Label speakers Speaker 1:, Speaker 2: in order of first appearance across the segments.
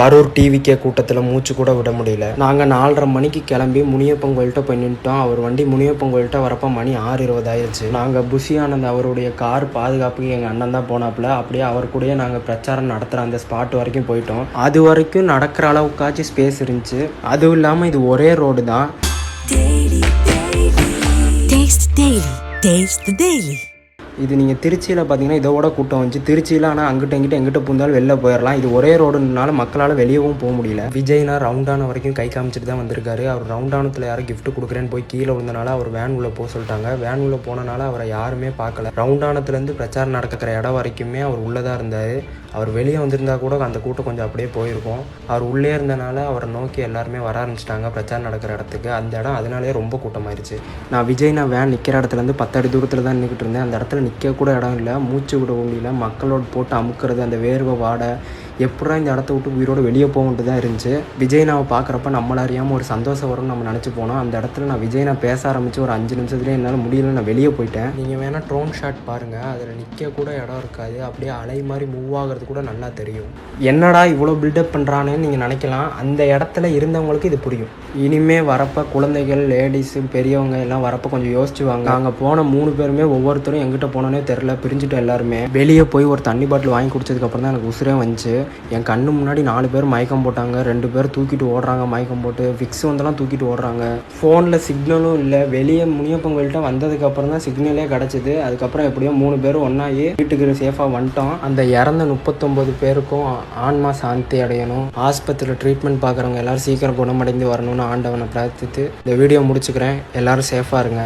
Speaker 1: கரூர் டிவிக்கே கூட்டத்தில் மூச்சு கூட விட முடியல. நாங்கள் நாலரை மணிக்கு கிளம்பி முனியப்பன் கோயில்கிட்ட போய் நின்றுட்டோம் அவர் வண்டி முனியப்பன் கோயில்கிட்ட வரப்போ மணி ஆறு இருபது ஆயிடுச்சு. நாங்கள் புஷியானந்த் அவருடைய கார் பாதுகாப்புக்கு எங்கள் அண்ணன் தான் போனாப்புல. அப்படியே அவர் கூடயே நாங்கள் பிரச்சாரம் நடத்துகிற அந்த ஸ்பாட் வரைக்கும் போயிட்டோம். அது வரைக்கும் நடக்கிற அளவுக்காச்சும் ஸ்பேஸ் இருந்துச்சு. அதுவும் இல்லாமல் இது ஒரே ரோடு தான்.
Speaker 2: Taste Daily.
Speaker 1: இது நீங்கள் திருச்சியில் பார்த்தீங்கன்னா இதோட கூட்டம் வந்துச்சு. திருச்சியில் ஆனால் அங்கிட்ட எங்கிட்ட எங்கிட்ட பூந்தாலும் வெளில போயிடலாம் இது ஒரே ரோடுனால மக்களால் வெளியவும் போக முடியல. விஜய்னா ரவுண்டான வரைக்கும் கை காமிச்சிட்டு தான் வந்திருக்காரு. அவர் ரவுண்டானத்தில் யாரும் கிஃப்ட் கொடுக்குறேன்னு போய் கீழே விழுந்தனால அவர் வேன் உள்ள போக சொல்லிட்டாங்க. வேன் உள்ள போனனால அவரை யாருமே பார்க்கல. ரவுண்டானத்துலேருந்து பிரச்சாரம் நடக்கிற இடம் வரைக்குமே அவர் உள்ளே தான் இருந்தார். அவர் வெளியே வந்திருந்தா கூட அந்த கூட்டம் கொஞ்சம் அப்படியே போயிருக்கும். அவர் உள்ளே இருந்தனால அவரை நோக்கி எல்லாருமே வர ஆரம்பிச்சிட்டாங்க பிரச்சாரம் நடக்கிற இடத்துக்கு. அந்த இடம் அதனாலே ரொம்ப கூட்டமாயிருச்சு. நான் விஜய் நான் வேன் நிற்கிற இடத்துலேருந்து பத்து அடி தூரத்தில் தான் நின்றுக்கிட்டு இருந்தேன். அந்த இடத்துல நிற்க கூட இடம் இல்லை. மூச்சு விட முடியல மக்களோட போட்டு அமுக்கிறது அந்த வேர்வை வாடை எப்படா இந்த இடத்த விட்டு உயிரோடு வெளியே போகன்ட்டு தான் இருந்துச்சு? விஜய் நான் பார்க்குறப்ப நம்மள அறியாமல் ஒரு சந்தோஷம் வரும்னு நம்ம நினச்சி போனோம். அந்த இடத்துல நான் விஜய் நான் பேச ஆரம்பித்து ஒரு அஞ்சு நிமிஷத்துலேயே என்னால் முடியல நான் வெளியே போயிட்டேன். நீங்கள் வேணால் ட்ரோன் ஷாட் பாருங்கள் அதில் நிற்க கூட இடம் இருக்காது. அப்படியே அலை மாதிரி மூவ் ஆகிறது கூட நல்லா தெரியும். என்னடா இவ்வளோ பில்டப் பண்ணுறானேன்னு நீங்கள் நினைக்கலாம். அந்த இடத்துல இருந்தவங்களுக்கு இது புரியும். இனிமே வரப்ப குழந்தைகள் லேடிஸு பெரியவங்க எல்லாம் வரப்ப கொஞ்சம் யோசிச்சு வாங்க. அங்கே போன மூணு பேருமே ஒவ்வொருத்தரும் எங்கிட்ட போனோன்னே தெரில பிரிஞ்சுட்டு எல்லாருமே. வெளியே போய் ஒரு தண்ணி பாட்டில் வாங்கி குடிச்சதுக்கப்புறம் தான் எனக்கு உசுரே வந்துச்சு. என் கண்ணு முன்னாடி நாலு பேர் மயக்கம் போட்டாங்க ரெண்டு பேர் தூக்கிட்டு ஓடுறாங்க மயக்கம் போட்டு ஃபிக்ஸ் வந்தெல்லாம் தூக்கிட்டு ஓடுறாங்க. ஃபோனில் சிக்னலும் இல்லை வெளியே முனியப்பங்கள்கிட்ட வந்ததுக்கப்புறம் தான் சிக்னலே கிடச்சிது. அதுக்கப்புறம் எப்படியோ மூணு பேர் ஒன்றாகி வீட்டுக்கு சேஃபாக வந்துட்டோம். அந்த இறந்த முப்பத்தொம்பது பேருக்கும் ஆன்மா சாந்தி அடையணும். ஆஸ்பத்திரியில் ட்ரீட்மெண்ட் பார்க்குறவங்க எல்லாரும் சீக்கிரம் குணமடைந்து வரணும்னு ஆண்டவனை பிரார்த்தித்து இந்த வீடியோ முடிச்சுக்கிறேன். எல்லோரும் சேஃபாக இருங்க.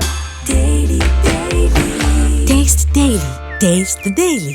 Speaker 2: Taste Daily. Taste the Daily.